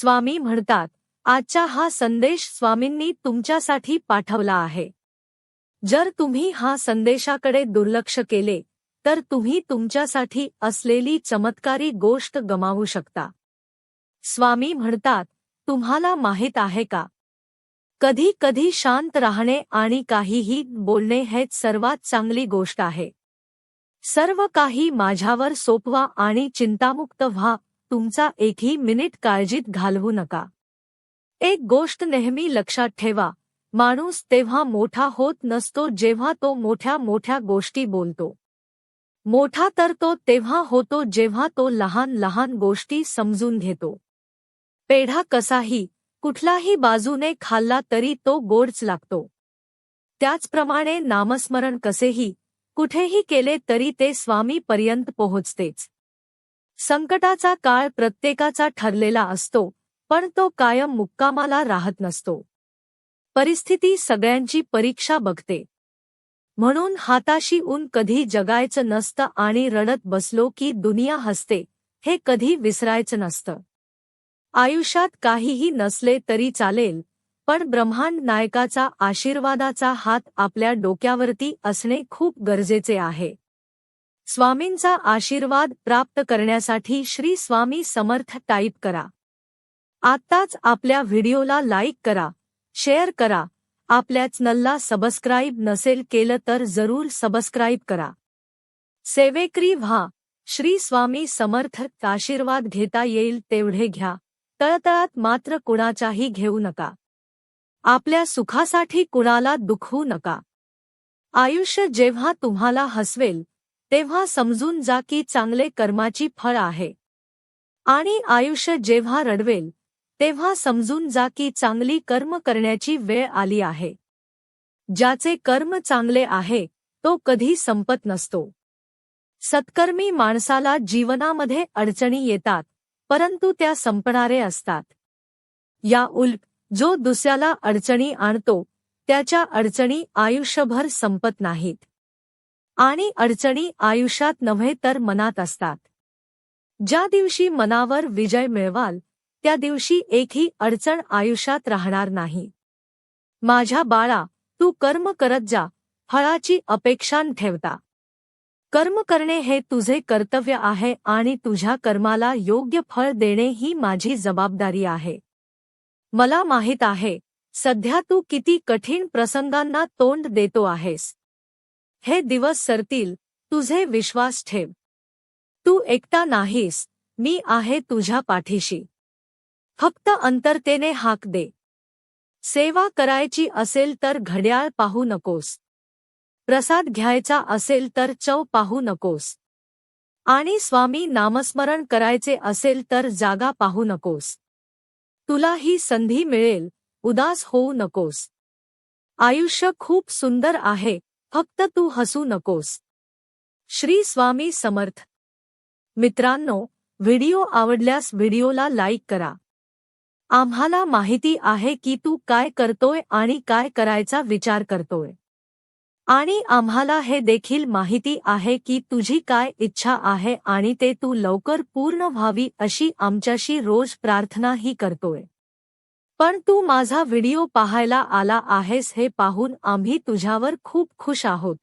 स्वामी म्हणतात आजचा हा संदेश स्वामींनी तुमच्यासाठी पाठवला आहे. जर तुम्ही हा संदेशाकडे दुर्लक्ष केले तर तुम्ही तुमच्यासाठी असलेली चमत्कारी गोष्ट गमावू शकता. स्वामी म्हणतात तुम्हाला माहीत आहे का? कधी कधी शांत राहणे आणि काहीही बोलणे हेच सर्वात चांगली गोष्ट आहे. सर्व काही माझ्यावर सोपवा आणि चिंतामुक्त व्हा तुमचा एकही मिनिट काळजीत घालवू नका. एक गोष्ट नेहमी लक्षात ठेवा माणूस तेव्हा मोठा होत नसतो जेव्हा तो मोठ्या मोठ्या गोष्टी बोलतो. मोठा तर तो तेव्हा होतो जेव्हा तो लहान लहान गोष्टी समजून घेतो. पेढा कसाही कुठलाही बाजूने खाल्ला तरी तो गोडच लागतो. त्याचप्रमाणे नामस्मरण कसेही कुठेही केले तरी ते स्वामीपर्यंत पोहोचतेच. संकटाचा काळ प्रत्येकाचा ठरलेला असतो पण तो कायम मुक्कामाला राहत नसतो. परिस्थिती सगळ्यांची परीक्षा बघते. म्हणून हाताशी ऊन कधी जगायचं नसतं आणि रडत बसलो की दुनिया हसते हे कधी विसरायचं नसतं. आयुष्यात काहीही नसले तरी चालेल पण ब्रह्मांड नायकाचा आशीर्वादाचा हात आपल्या डोक्यावरती असणे खूप गरजेचे आहे. स्वामींचा आशीर्वाद प्राप्त करण्यासाठी श्री स्वामी समर्थ टाईप करा. आत्ताच आपल्या व्हिडिओला लाईक करा शेअर करा. आपल्या चॅनलला सबस्क्राईब नसेल केलं तर जरूर सबस्क्राईब करा. सेवेकरी व्हा श्री स्वामी समर्थ आशीर्वाद घेता येईल तेवढे घ्या तळतळात मात्र कुणाचाही घेऊ नका. आपल्या सुखासाठी कुणाला दुखवू नका. आयुष्य जेव्हा तुम्हाला हसवेल तेव्हा समजून जा की चांगले कर्माची फळ आहे. आणि आयुष्य जेव्हा रडवेल तेव्हा समजून जा की चांगली कर्म करण्याची वेळ आली आहे. ज्याचे कर्म चांगले आहे तो कधी संपत नसतो. सत्कर्मी माणसाला जीवनामध्ये अडचणी येतात परंतु त्या संपणारे असतात. या उल्क जो दुसऱ्याला अडचणी आणतो त्याच्या अडचणी आयुष्यभर संपत नाहीत. आणि अडचणी आयुष्यात नव्हे तर मनात असतात. ज्या दिवशी मनावर विजय मिळवाल त्या दिवशी एकही अडचण आयुष्यात राहणार नाही. माझ्या बाळा तू कर्म करत जा फळाची अपेक्षा ठेवता. कर्म करणे हे तुझे कर्तव्य आहे आणि तुझ्या कर्माला योग्य फळ देणे ही माझी जबाबदारी आहे. मला माहीत आहे सध्या तू किती कठीण प्रसंगांना तोंड देतो आहेस. हे दिवस सरतील तुझे विश्वास ठेव. तू एकटा नाहीस मी आहे तुझ्या पाठीशी. फक्त अंतरतेने हाक दे. सेवा करायची असेल तर घड्याळ पाहू नकोस. प्रसाद घ्यायचा असेल तर चव पाहू नकोस. आणि स्वामी नामस्मरण करायचे असेल तर जागा पाहू नकोस. तुला ही संधी मिळेल उदास होऊ नकोस. आयुष्य खूप सुंदर आहे फक्त तू हसू नकोस. श्री स्वामी समर्थ. मित्रांनो व्हिडिओ आवडल्यास व्हिडिओला लाईक करा. आम्हाला माहिती आहे की तू काय करतोय आणि काय करायचा विचार करतोय. आणि आम्हाला हे देखील माहिती आहे की तुझी काय इच्छा आहे आणि ते तू लवकर पूर्ण व्हावी अशी आमच्याशी रोज प्रार्थनाही करतोय. पण तू माझा व्हिडिओ पाहायला आला आहेस हे पाहून आम्ही तुझ्यावर खूप खुश आहोत.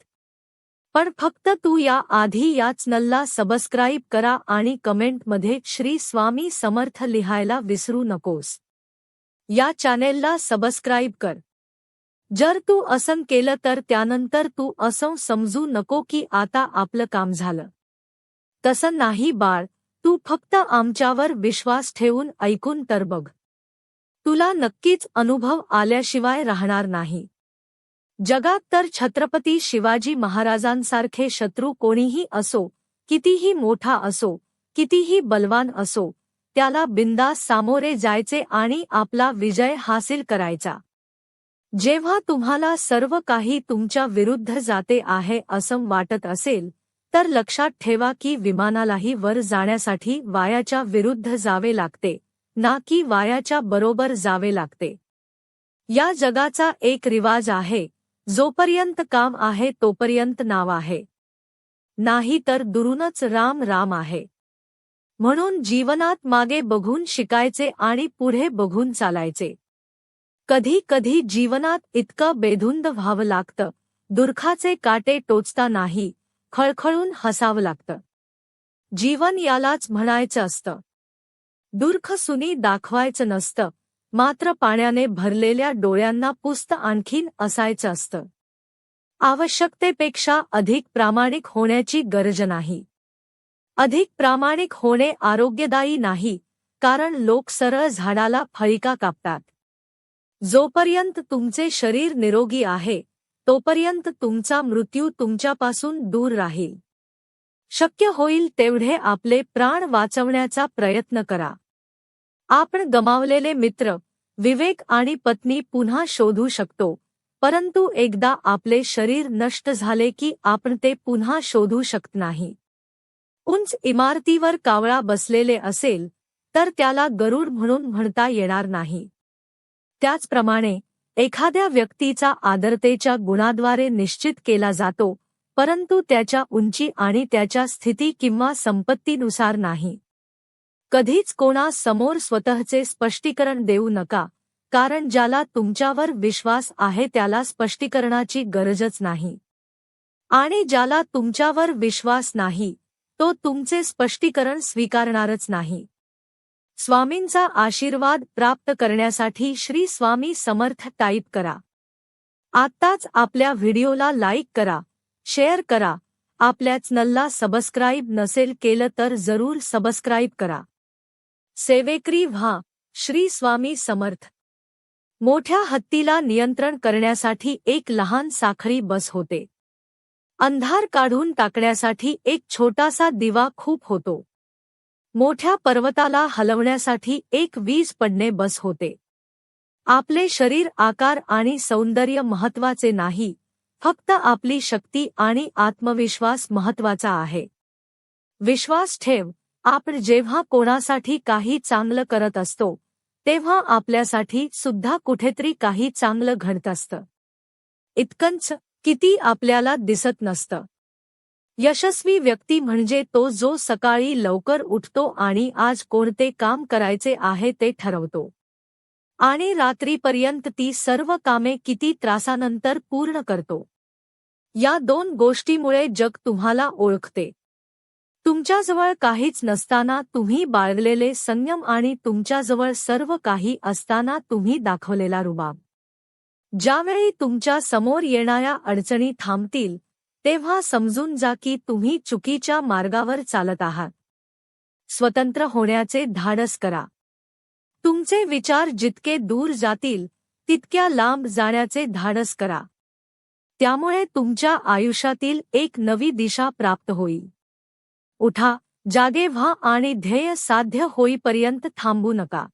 पण फक्त तू या आधी या चॅनलला सबस्क्राईब करा आणि कमेंटमध्ये श्री स्वामी समर्थ लिहायला विसरू नकोस. या चॅनेलला सबस्क्राईब कर. जर तू असं केलं तर त्यानंतर तू असं समजू नको की आता आपलं काम झालं. तसं नाही बाळ तू फक्त आमच्यावर विश्वास ठेवून ऐकून तर बघ. तुला नक्कीच अनुभव आल्याशिवाय राहणार नाही. जगात तर छत्रपती शिवाजी महाराजांसारखे शत्रू कोणीही असो कितीही मोठा असो कितीही बलवान असो त्याला बिंदास सामोरे जायचे आणि आपला विजय हासिल करायचा. जेव्हा तुम्हाला सर्व काही तुमच्या विरुद्ध जाते आहे असं वाटत असेल तर लक्षात ठेवा की विमानालाही वर जाण्यासाठी वायाच्या विरुद्ध जावे लागते. ना की वायाच्या बरोबर जावे लागते. या जगाचा एक रिवाज आहे जोपर्यंत काम आहे तोपर्यंत नाव आहे. नाही तर दुरूनच राम राम आहे. म्हणून जीवनात मागे बघून शिकायचे आणि पुढे बघून चालायचे. कधी कधी जीवनात इतकं बेधुंद व्हावं लागतं दुर्खाचे काटे टोचता नाही खळखळून हसावं लागतं. जीवन यालाच म्हणायचं असतं. दुर्ख सुनी दाखवायचं नसतं. मात्र पाण्याने भरलेल्या डोळ्यांना पुस्त आणखीन असायचं असतं. आवश्यकतेपेक्षा अधिक प्रामाणिक होण्याची गरज नाही. अधिक प्रामाणिक होणे आरोग्यदायी नाही कारण लोक सरळ झाडाला फळिका कापतात. जोपर्यंत तुमचे शरीर निरोगी आहे तोपर्यंत तुमचा मृत्यू तुमच्यापासून दूर राहील. शक्य होईल तेवढे आपले प्राण वाचवण्याचा प्रयत्न करा. आपण गमावलेले मित्र विवेक आणि पत्नी पुन्हा शोधू शकतो. परंतु एकदा आपले शरीर नष्ट झाले की आपण ते पुन्हा शोधू शकत नाही. उंच इमारतीवर कावळा बसलेले असेल तर त्याला गरुड म्हणून म्हणता येणार नाही. त्याचप्रमाणे एखाद्या व्यक्तीचा आदरतेच्या गुणाद्वारे निश्चित केला जातो परंतु त्याच्या उंची आणि त्याच्या स्थिती किंवा संपत्तीनुसार नाही. कधीच कोणा समोर स्वतःचे स्पष्टीकरण देऊ नका कारण ज्याला तुमच्यावर विश्वास आहे त्याला स्पष्टीकरणाची गरजच नाही. आणि ज्याला तुमच्यावर विश्वास नाही तो तुमचे स्पष्टीकरण स्वीकारणारच नाही. स्वामींचा आशीर्वाद प्राप्त करण्यासाठी श्री स्वामी समर्थ टाईप करा. आत्ताच आपल्या व्हिडिओला लाईक करा शेअर करा. आपल्या चॅनलला सबस्क्राईब नसेल केलं तर जरूर सबस्क्राईब करा. सेवेकरी व्हा श्री स्वामी समर्थ. मोठ्या हत्तीला नियंत्रण करण्यासाठी एक लहान साखळी बस होते. अंधार काढून टाकण्यासाठी एक छोटासा दिवा खूप होतो. मोठ्या पर्वताला हलवण्यासाठी एक वीज पडणे बस होते. आपले शरीर आकार आणि सौंदर्य महत्त्वाचे नाही फक्त आपली शक्ती आणि आत्मविश्वास महत्त्वाचा आहे. विश्वास ठेव आपण जेव्हा कोणासाठी काही चांगलं करत असतो तेव्हा आपल्यासाठी सुद्धा कुठेतरी काही चांगलं घडत असतं. इतकंच किती आपल्याला दिसत नसतं. यशस्वी व्यक्ती म्हणजे तो जो सकाळी लवकर उठतो आणि आज कोणते काम करायचे आहे ते ठरवतो. आणि रात्रीपर्यंत ती सर्व कामे किती त्रासानंतर पूर्ण करतो. या दोन गोष्टीमुळे जग तुम्हाला ओळखते. तुमच्याजवळ काहीच नसताना तुम्ही बाळगलेले संयम आणि तुमच्याजवळ सर्व काही असताना तुम्ही दाखवलेला रुबाब. ज्यावेळी तुमच्यासमोर येणाऱ्या अडचणी थांबतील तेव्हा समजून जा की तुम्ही चुकीच्या मार्गावर चालत आहात. स्वतंत्र होण्याचे धाडस करा. तुमचे विचार जितके दूर जातील तितक्या लांब जाण्याचे धाडस करा. त्यामुळे तुमच्या आयुष्यातील एक नवी दिशा प्राप्त होईल. उठा जागे व्हा आणि ध्येय साध्य होईपर्यंत थांबू नका.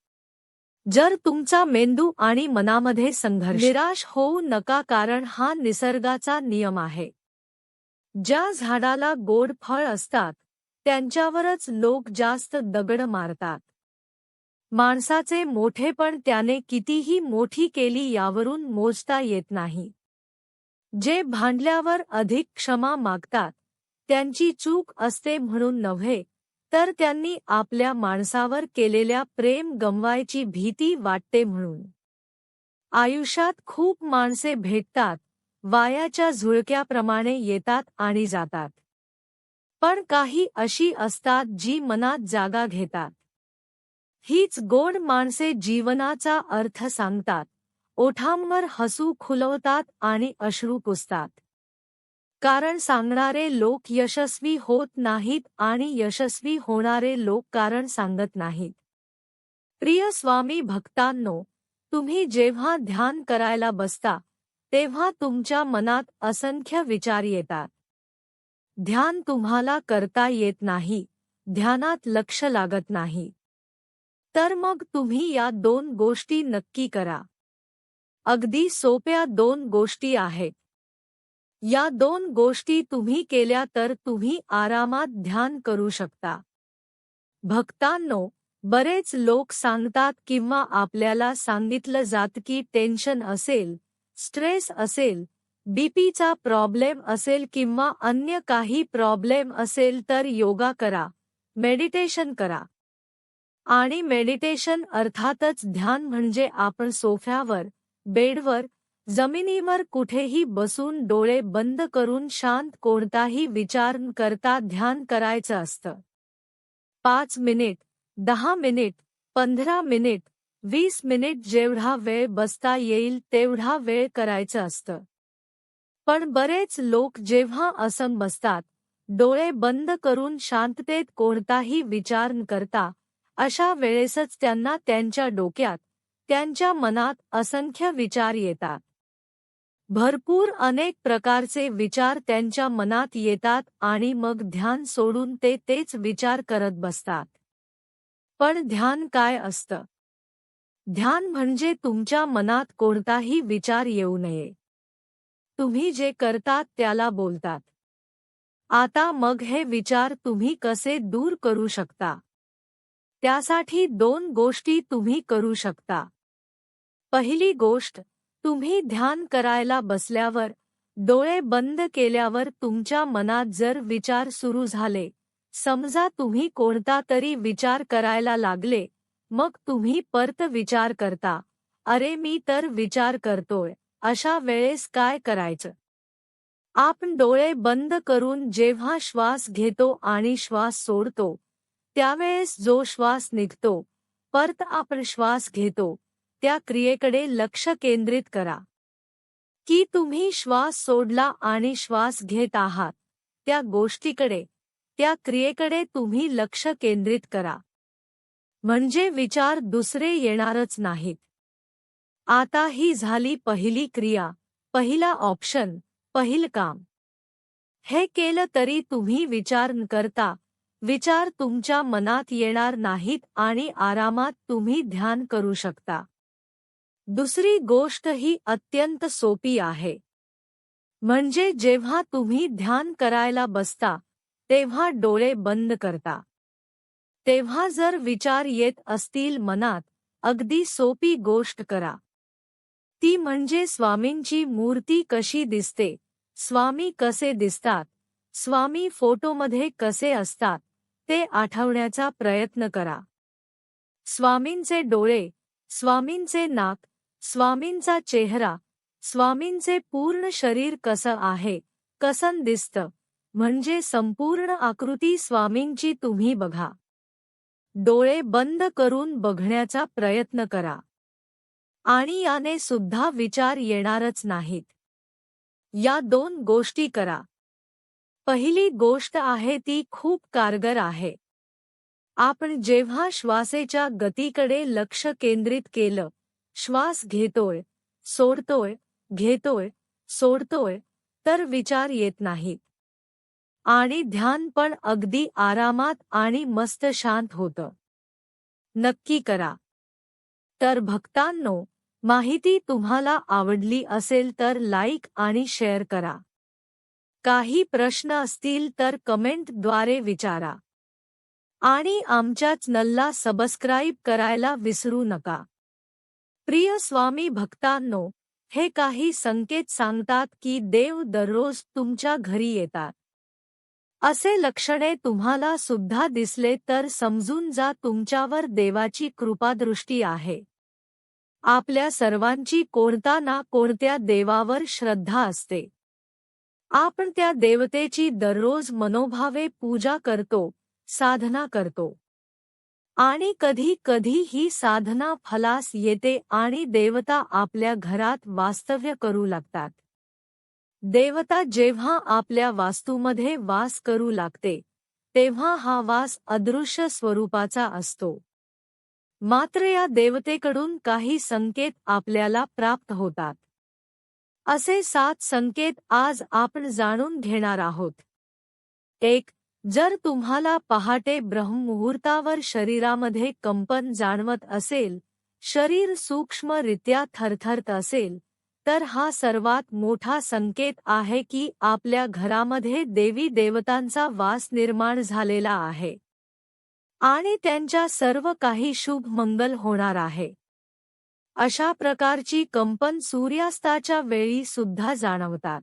जर तुमचा मेंदू आणि मनामध्ये संघर्ष निराश होऊ नका कारण हा निसर्गाचा नियम आहे. ज्या झाडाला गोड फळ असतात त्यांच्यावरच लोक जास्त दगड मारतात. माणसाचे मोठेपण त्याने कितीही मोठी केली यावरून मोजता येत नाही. जे भांडल्यावर अधिक क्षमा मागतात त्यांची चूक असते म्हणून नव्हे तर त्यांनी आपल्या माणसावर केलेल्या प्रेम गमवायची भीती वाटते म्हणून. आयुष्यात खूप माणसे भेटतात वायाच्या झुळक्याप्रमाणे येतात आणि जातात. पण काही अशी असतात जी मनात जागा घेतात. हीच गोड माणसे जीवनाचा अर्थ सांगतात ओठांवर हसू खुलवतात आणि अश्रू पुसतात. कारण सांगणारे लोक यशस्वी होत नाहीत आणि यशस्वी होणारे लोक कारण सांगत नाहीत. प्रिय स्वामी भक्तांनो तुम्ही जेव्हा ध्यान करायला बसता तेव्हा तुमच्या मनात असंख्य विचार येतात. ध्यान तुम्हाला करता येत नाही ध्यानात लक्ष लागत नाही. तर मग तुम्ही या दोन गोष्टी नक्की करा. अगदी सोप्या दोन गोष्टी आहेत. या दोन गोष्टी तुम्ही केल्या तर तुम्ही आरामात ध्यान करू शकता. भक्तांनो बरेच लोक सांगतात किंवा आपल्याला सांगितलं जात की टेन्शन असेल स्ट्रेस असेल बीपीचा प्रॉब्लेम असेल किंवा अन्य काही प्रॉब्लेम असेल तर योगा करा मेडिटेशन करा. आणि मेडिटेशन अर्थातच ध्यान म्हणजे आपण सोफ्यावर बेडवर जमिनीवर कुठेही बसून डोळे बंद करून शांत कोणताही विचार न करता ध्यान करायचं असतं. पाच मिनिट दहा मिनिट पंधरा मिनिट वीस मिनिट जेवढा वेळ बसता येईल तेवढा वेळ करायचं असतं. पण बरेच लोक जेव्हा असं बसतात डोळे बंद करून शांततेत कोणताही विचार न करता अशा वेळेसच त्यांना त्यांच्या डोक्यात त्यांच्या मनात असंख्य विचार येतात. भरपूर अनेक प्रकारचे विचार त्यांच्या मनात येतात आणि मग ध्यान सोडून ते तेच विचार करत बसतात. पण ध्यान काय असतं? ध्यान म्हणजे तुमच्या मनात कोणताही विचार येऊ नये. तुम्ही जे करतात त्याला बोलतात. आता मग हे विचार तुम्ही कसे दूर करू शकता? त्यासाठी दोन गोष्टी तुम्ही करू शकता. पहिली गोष्ट तुम्ही ध्यान करायला बसल्यावर डोळे बंद केल्यावर तुमच्या मनात जर विचार सुरू झाले समजा तुम्ही कोणता तरी विचार करायला लागले मग तुम्ही परत विचार करता अरे मी तर विचार करतोय अशा वेळेस काय करायचं? आपण डोळे बंद करून जेव्हा श्वास घेतो आणि श्वास सोडतो त्यावेळेस जो श्वास निघतो परत आपण श्वास घेतो. त्या क्रियेकडे लक्ष केंद्रित करा. की तुम्ही श्वास सोडला आणि श्वास घेत आहात त्या गोष्टीकडे त्या क्रियेकडे तुम्ही लक्ष केंद्रित करा. म्हणजे विचार दुसरे येणारच नाहीत. आता ही झाली पहिली क्रिया पहिला ऑप्शन पहिल काम. हे केलं तरी तुम्ही विचार करता विचार तुमच्या मनात येणार नाहीत आणि आरामात तुम्ही ध्यान करू शकता. दुसरी गोष्ट ही अत्यंत सोपी आहे. म्हणजे जेव्हा तुम्ही ध्यान करायला बसता तेव्हा डोळे बंद करता. तेव्हा जर विचार येत असतील मनात अगदी सोपी गोष्ट करा. ती म्हणजे स्वामींची मूर्ती कशी दिसते स्वामी कसे दिसतात स्वामी फोटोमध्ये कसे असतात ते आठवण्याचा प्रयत्न करा. स्वामींचे डोळे स्वामींचे नाक स्वामींचा चेहरा स्वामींचे पूर्ण शरीर कसं आहे कसं दिसतं म्हणजे संपूर्ण आकृती स्वामींची तुम्ही बघा. डोळे बंद करून बघण्याचा प्रयत्न करा. आणि याने सुद्धा विचार येणारच नाहीत. या दोन गोष्टी करा. पहिली गोष्ट आहे ती खूप कारगर आहे. आपण जेव्हा श्वासेच्या गतीकडे लक्ष केंद्रित केलं श्वास घेतोय सोडतोय घेतोय सोडतोय तर विचार येत नाहीत आणि ध्यान पण अगदी आरामात आणि मस्त शांत होतं. नक्की करा. तर भक्तांनो माहिती तुम्हाला आवडली असेल तर लाईक आणि शेअर करा. काही प्रश्न असतील तर कमेंटद्वारे विचारा. आणि आमच्या चॅनलला सबस्क्राईब करायला विसरू नका. प्रिय स्वामी भक्तांनो हे काही संकेत सांगतात की देव दररोज तुमच्या घरी येतात. असे लक्षणे तुम्हाला सुद्धा दिसले तर समजून जा तुमच्यावर देवाची कृपादृष्टी आहे. आपल्या सर्वांची कोणता ना कोणत्या देवावर श्रद्धा असते. आपण त्या देवतेची दररोज मनोभावे पूजा करतो साधना करतो. आणि कधी कधी ही साधना फलास येते आणि देवता आपल्या घरात वास्तव्य करू लागतात. देवता जेव्हा आपल्या वास्तूमध्ये वास करू लागते तेव्हा हा वास अदृश्य स्वरूपाचा असतो. मात्र या देवतेकडून काही संकेत आपल्याला प्राप्त होतात. असे सात संकेत आज आपण जाणून घेणार आहोत. एक जर तुम्हाला पहाटे ब्रह्ममुहूर्तावर शरीरामध्ये कंपन जाणवत असेल शरीर सूक्ष्मरित्या थरथरत असेल तर हा सर्वात मोठा संकेत आहे की आपल्या घरामध्ये देवी देवतांचा वास निर्माण झालेला आहे. आणि त्यांच्या सर्व काही शुभ मंगल होणार आहे. अशा प्रकारची कंपन सूर्यास्ताच्या वेळी सुद्धा जाणवतात.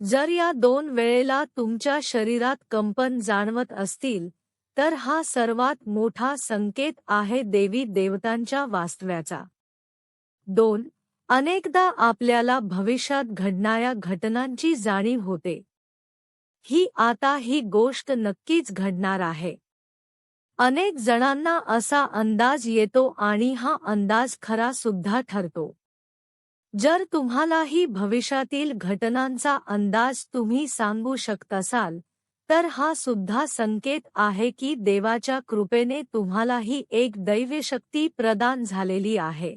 जर या दोन वेळेला तुमच्या शरीरात कंपन जाणवत असतील तर हा सर्वात मोठा संकेत आहे देवी देवतांच्या वास्तव्याचा. दोन अनेकदा आपल्याला भविष्यात घडणाऱ्या घटनांची जाणीव होते. ही आता ही गोष्ट नक्कीच घडणार आहे. अनेक जणांना असा अंदाज येतो आणि हा अंदाज खरा सुद्धा ठरतो. जर तुम्हालाही भविष्यातील घटनांचा अंदाज तुम्ही सांगू शकत असाल तर हा सुद्धा संकेत आहे की देवाच्या कृपेने तुम्हालाही एक दैवशक्ती प्रदान झालेली आहे.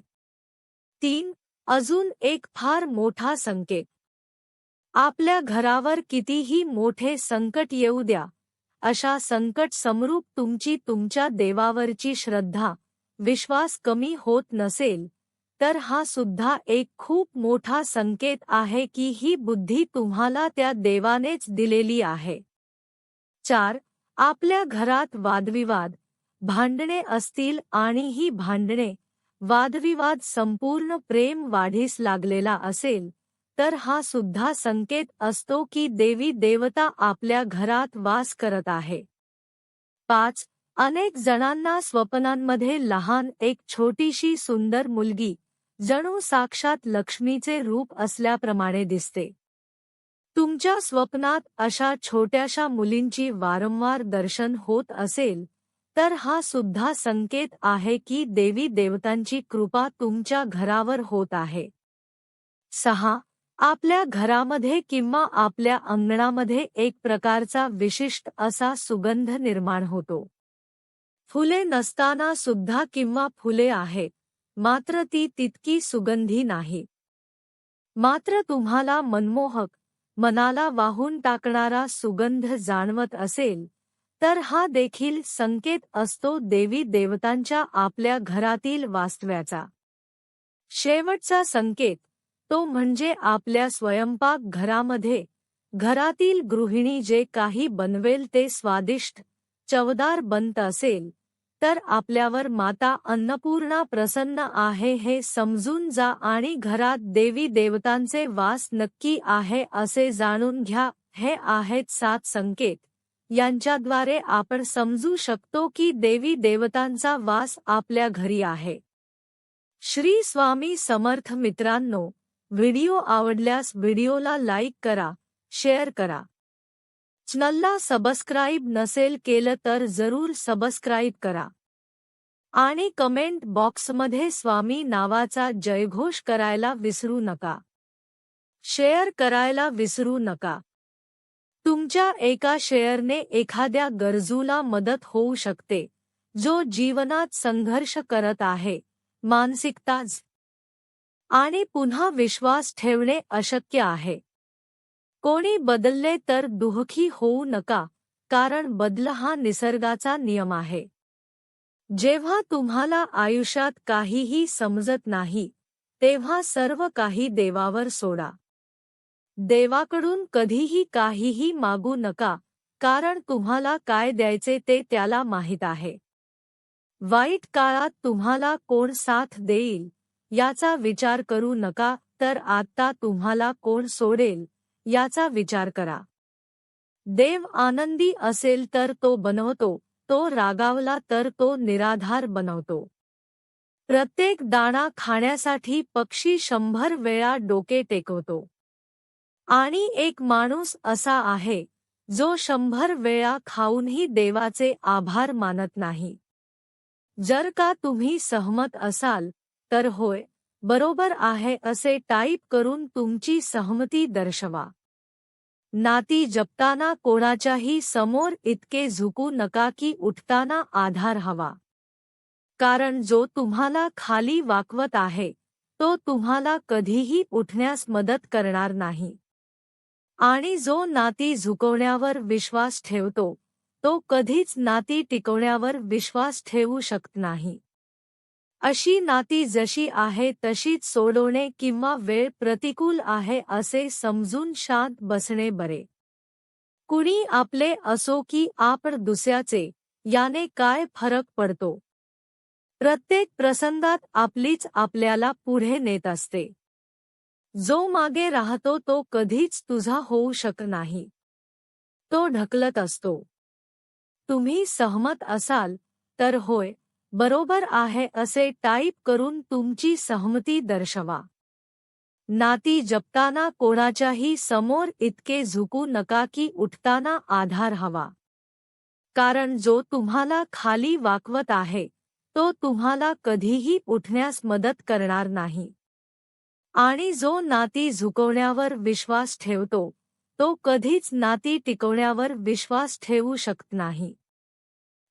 तीन अजून एक फार मोठा संकेत. आपल्या घरावर कितीही मोठे संकट येऊ द्या अशा संकट समरूप तुमची तुमच्या देवावरची श्रद्धा विश्वास कमी होत नसेल तर हा सुद्धा एक खूप मोठा संकेत आहे की ही बुद्धी तुम्हाला त्या देवानेच दिलेली आहे. चार, आपल्या घरात वादविवाद. भांडणे असतील आणि ही भांडणे, वादविवाद संपूर्ण प्रेम वाढीस लागलेला असेल, तर हा सुद्धा संकेत असतो की देवी देवता आपल्या घरात वास करत आहे. पाच अनेक जणांना स्वप्नांमध्ये लहान एक छोटीशी सुंदर मुलगी जणू साक्षात लक्ष्मीचे रूप असल्याप्रमाणे दिसते. तुमच्या स्वप्नात अशा छोट्याशा मुलींची वारंवार दर्शन होत असेल तर हा सुद्धा संकेत आहे की देवी देवतांची कृपा तुमच्या घरावर होत आहे. सहा आपल्या घरामध्ये किंवा आपल्या अंगणामध्ये एक प्रकारचा विशिष्ट असा सुगंध निर्माण होतो. फुले नसताना सुद्धा किंवा फुले आहेत मात्र ती तितकी सुगंधी नाही. मात्र तुम्हाला मनमोहक मनाला वाहून टाकणारा सुगंध जाणवत असेल तर हा देखील संकेत असतो देवी देवतांच्या आपल्या घरातील वास्तव्याचा. शेवटचा संकेत तो म्हणजे आपल्या स्वयंपाक घरामध्ये घरातील गृहिणी जे काही बनवेल ते स्वादिष्ट चवदार बनत असेल तर आपल्यावर माता अन्नपूर्णा प्रसन्न आहे हे समजून जा आणि घरात देवी देवतांचे वास नक्की आहे असे जाणून घ्या हे आहेत सात संकेत. यांच्याद्वारे आपण समजू शकतो की देवी देवतांचा वास आपल्या घरी आहे. श्री स्वामी समर्थ मित्रांनो व्हिडिओ आवडल्यास व्हिडिओला लाईक करा शेअर करा. चॅनलला सबस्क्राईब नसेल केलं तर जरूर सबस्क्राईब करा. आणि कमेंट बॉक्समध्ये स्वामी नावाचा जयघोष करायला विसरू नका. शेअर करायला विसरू नका. तुमच्या एका शेअरने एखाद्या गरजूला मदत होऊ शकते जो जीवनात संघर्ष करत आहे मानसिकताच आणि पुन्हा विश्वास ठेवणे अशक्य आहे. कोणी बदलले तर दुःखी होऊ नका कारण बदल हा निसर्गाचा नियम आहे. जेव्हा तुम्हाला आयुष्यात काहीही समजत नाही तेव्हा सर्व काही देवावर सोडा. देवाकडून कधीही काहीही मागू नका कारण तुम्हाला काय द्यायचे ते त्याला माहीत आहे. वाईट काळात तुम्हाला कोण साथ देईल याचा विचार करू नका तर आता तुम्हाला कोण सोडेल? याचा विचार करा. देव आनंदी असेल तर तो बनवतो तो रागावला तर तो निराधार बनवतो. प्रत्येक दाणा खाण्यासाठी पक्षी शंभर वेळा डोके टेकवतो. आणि एक माणूस असा आहे जो शंभर वेळा खाऊनही देवाचे आभार मानत नाही. जर का तुम्ही सहमत असाल तर होय बरोबर आहे असे टाईप करून तुमची सहमती दर्शवा. नाती जपताना कोणाच्याही समोर इतके झुकू नका की उठताना आधार हवा. कारण जो तुम्हाला खाली वाकवत आहे तो तुम्हाला कधीही उठण्यास मदत करणार नाही. आणि जो नाती झुकवण्यावर विश्वास ठेवतो तो कधीच नाती टिकवण्यावर विश्वास ठेवू शकत नाही. अशी नाती जशी आहे तशीच सोडवणे किंवा वेळ प्रतिकूल आहे असे समजून शांत बसणे बरे. कुणी आपले असो की आपण दुसऱ्याचे याने काय फरक पडतो? प्रत्येक प्रसंगात आपलीच आपल्याला पुढे नेत असते. जो मागे राहतो तो कधीच तुझा होऊ शक नाही. तो ढकलत असतो. तुम्ही सहमत असाल तर होय बरोबर आहे असे टाईप करून तुमची सहमती दर्शवा. नाती जपताना कोणाच्याही समोर इतके झुकू नका की उठताना आधार हवा. कारण जो तुम्हाला खाली वाकवत आहे तो तुम्हाला कधीही उठण्यास मदत करणार नाही. आणि जो नाती झुकवण्यावर विश्वास ठेवतो तो कधीच नाती टिकवण्यावर विश्वास ठेवू शकत नाही.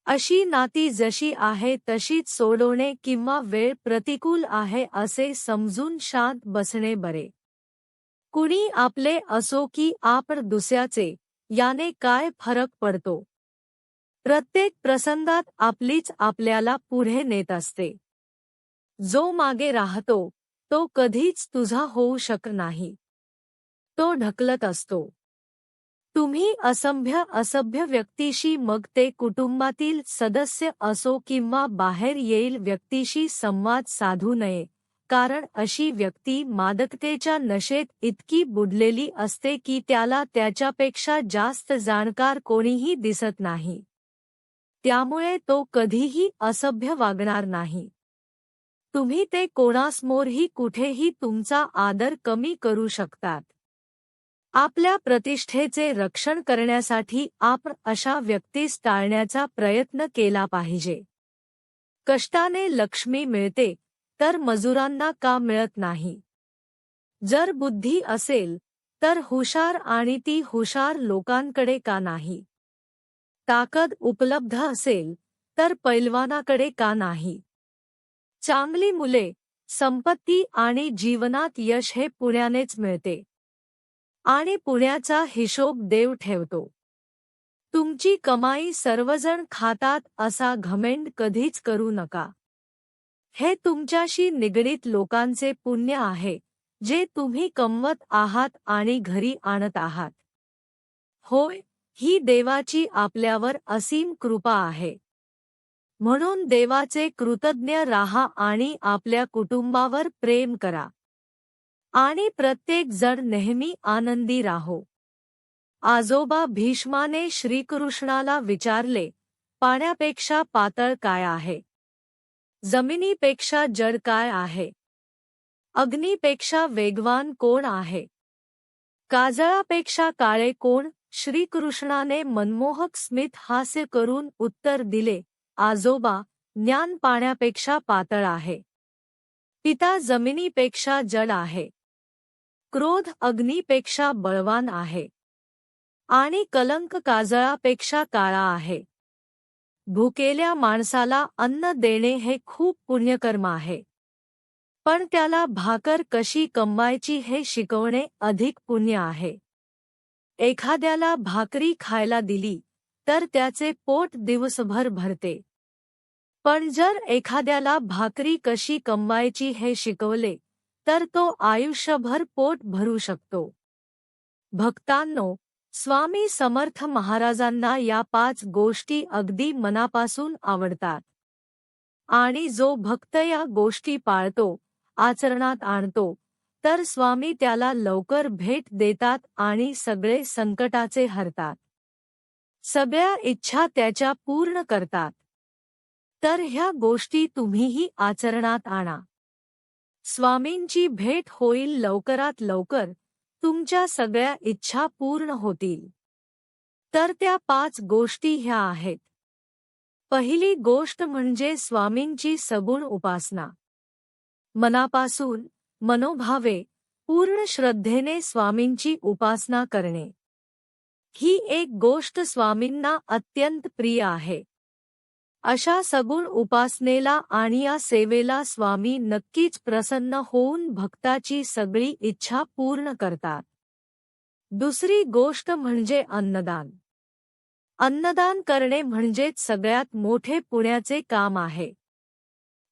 अशी नाती जशी आहे तशीच सोडवणे किंवा वेळ प्रतिकूल आहे असे समजून शांत बसणे बरे. कुणी आपले असो की आपण दुसऱ्याचे याने काय फरक पडतो? प्रत्येक प्रसंगात आपलीच आपल्याला पुढे नेत असते. जो मागे राहतो तो कधीच तुझा होऊ शक नाही. तो ढकलत असतो. तुम्ही असंभ्य असभ्य व्यक्तीशी मग ते कुटुंबातील सदस्य असो किंवा बाहेर येईल व्यक्तीशी संवाद साधू नये. कारण अशी व्यक्ती मादकतेच्या नशेत इतकी बुडलेली असते की त्याला त्याच्यापेक्षा जास्त जाणकार कोणीही दिसत नाही. त्यामुळे तो कधीही असभ्य वागणार नाही. तुम्ही ते कोणासमोरही कुठेही तुमचा आदर कमी करू शकतात. आपल्या प्रतिष्ठेचे रक्षण करण्यासाठी आपण अशा व्यक्तीस टाळण्याचा प्रयत्न केला पाहिजे. कष्टाने लक्ष्मी मिळते तर मजुरांना का मिळत नाही? जर बुद्धी असेल तर हुशार आणि ती हुशार लोकांकडे का नाही? ताकद उपलब्ध असेल तर पैलवानाकडे का नाही? चांगली मुले संपत्ती आणि जीवनात यश हे पुण्यानेच मिळते. आणि पुण्याचा हिशोब देव ठेवतो. तुमची कमाई सर्वजण खातात असा घमेंड कधीच करू नका. हे तुमच्याशी निगडीत लोकांचे पुण्य आहे जे तुम्ही कमवत आहात आणि घरी आणत आहात. होय ही देवाची आपल्यावर असीम कृपा आहे. म्हणून देवाचे कृतज्ञ राहा आणि आपल्या कुटुंबावर प्रेम करा. आणि प्रत्येक जण नेहमी आनंदी राहो. आजोबा भीष्माने श्रीकृष्णाला विचारले, पाण्यापेक्षा पातळ काय आहे? जमिनीपेक्षा जड काय आहे? अग्नीपेक्षा वेगवान कोण आहे? काजळापेक्षा काळे कोण? श्रीकृष्णाने मनमोहक स्मित हास्य करून उत्तर दिले, आजोबा, ज्ञान पाण्यापेक्षा पातळ आहे. पिता जमिनीपेक्षा जड आहे. क्रोध अग्नीपेक्षा बळवान आहे. आणि कलंक काजळापेक्षा काळा आहे. भुकेल्या माणसाला अन्न देणे हे खूप पुण्यकर्म आहे. पण त्याला भाकर कशी कमवायची हे शिकवणे अधिक पुण्य आहे. एखाद्याला भाकरी खायला दिली तर त्याचे पोट दिवसभर भरते. पण जर एखाद्याला भाकरी कशी कमवायची हे शिकवले तर तो आयुष्यभर पोट भरू शकतो. भक्तांनो स्वामी समर्थ महाराजांना या पाच गोष्टी अगदी मनापासून आवडतात. आणि जो भक्त या गोष्टी पाळतो आचरणात आणतो तर स्वामी त्याला लवकर भेट देतात आणि सगळे संकटाचे हरतात. सगळ्या इच्छा त्याच्या पूर्ण करतात. तर ह्या गोष्टी तुम्हीही आचरणात आणा. स्वामींची भेट होईल लवकरात लवकर तुमच्या सगळ्या इच्छा पूर्ण होतील. तर त्या पाच गोष्टी ह्या आहेत. पहिली गोष्ट म्हणजे स्वामींची सगुण उपासना. मनापासून मनोभावे पूर्ण श्रद्धेने स्वामींची उपासना करणे. ही एक गोष्ट स्वामींना अत्यंत प्रिय आहे. अशा सगुण उपासनेला आणि या सेवेला स्वामी नक्कीच प्रसन्न होऊन भक्ताची सगळी इच्छा पूर्ण करतात. दुसरी गोष्ट म्हणजे अन्नदान. अन्नदान करणे म्हणजेच सगळ्यात मोठे पुण्याचे काम आहे.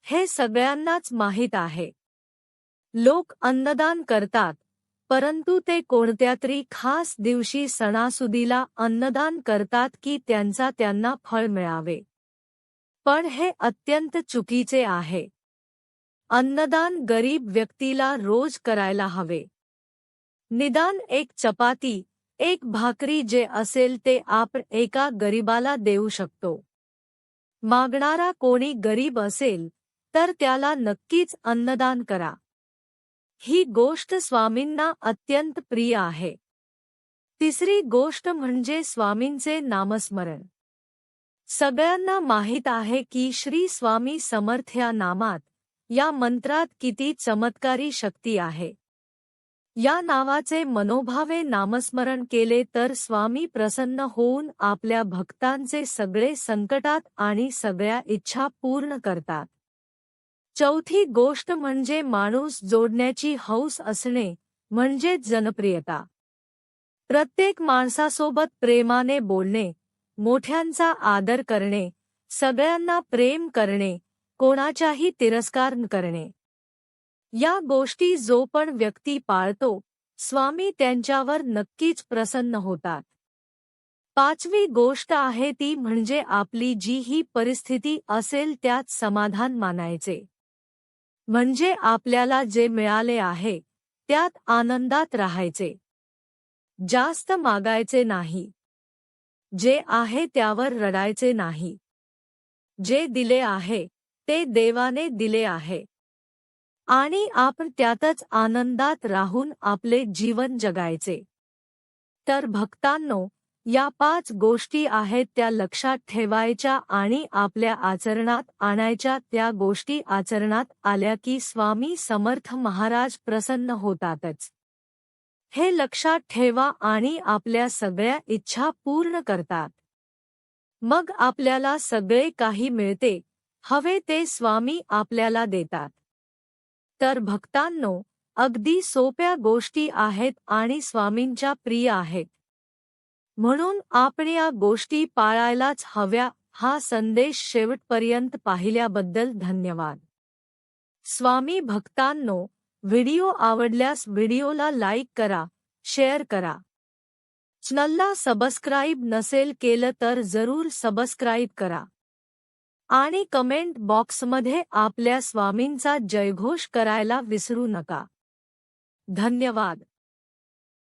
हे सगळ्यांनाच माहीत आहे. लोक अन्नदान करतात परंतु ते कोणत्या तरी खास दिवशी सणासुदीला अन्नदान करतात की त्यांचा त्यांना फळ मिळावे. पण हे अत्यंत चुकीचे आहे. अन्नदान गरीब व्यक्तीला रोज करायला हवे. निदान एक चपाती एक भाकरी जे असेल ते आपण एका गरीबाला देऊ शकतो. मागणारा कोणी गरीब असेल तर त्याला नक्कीच अन्नदान करा. ही गोष्ट स्वामींना अत्यंत प्रिय आहे. तिसरी गोष्ट म्हणजे स्वामींचे नामस्मरण. सगळ्यांना माहीत आहे की श्री स्वामी समर्थ या नामात या मंत्रात किती चमत्कारी शक्ती आहे. या नावाचे मनोभावे नामस्मरण केले तर स्वामी प्रसन्न होऊन आपल्या भक्तांचे सगळे संकटात आणि सगळ्या इच्छा पूर्ण करतात. चौथी गोष्ट म्हणजे माणूस जोडण्याची हौस असणे म्हणजे जनप्रियता. प्रत्येक माणसासोबत प्रेमाने बोलणे मोठ्यांचा आदर करणे सगळ्यांना प्रेम करणे कोणाच्याही तिरस्कार करणे. या गोष्टी जो पण व्यक्ती पाळतो स्वामी त्यांच्यावर नक्कीच प्रसन्न होतात. पाचवी गोष्ट आहे ती म्हणजे आपली जी ही परिस्थिती असेल त्यात समाधान मानायचे. म्हणजे आपल्याला जे मिळाले आहे त्यात आनंदात राहायचे. जास्त मागायचे नाही. जे आहे त्यावर रडायचे नाही. जे दिले आहे ते देवाने दिले आहे. आणि आपण त्यातच आनंदात राहून आपले जीवन जगायचे. तर भक्तांनो या पाच गोष्टी आहेत त्या लक्षात ठेवायच्या आणि आपल्या आचरणात आणायच्या. त्या गोष्टी आचरणात आल्या की स्वामी समर्थ महाराज प्रसन्न होतातच. हे लक्षात ठेवा आणि आपल्या सगळ्या इच्छा पूर्ण करतात. मग आपल्याला सगळे काही मिळते. हवे ते स्वामी आपल्याला देतात. तर भक्तांनो अगदी सोप्या गोष्टी आहेत आणि स्वामींच्या प्रिय आहेत. म्हणून आपण या गोष्टी पाळायलाच हव्या हा संदेश शेवटपर्यंत पाहिल्याबद्दल धन्यवाद. स्वामी भक्तांनो व्हिडिओ आवडल्यास व्हिडिओला लाईक करा शेअर करा. चॅनलला सबस्क्राईब नसेल केलं तर जरूर सबस्क्राईब करा. आणि कमेंट बॉक्समध्ये आपल्या स्वामींचा जयघोष करायला विसरू नका. धन्यवाद.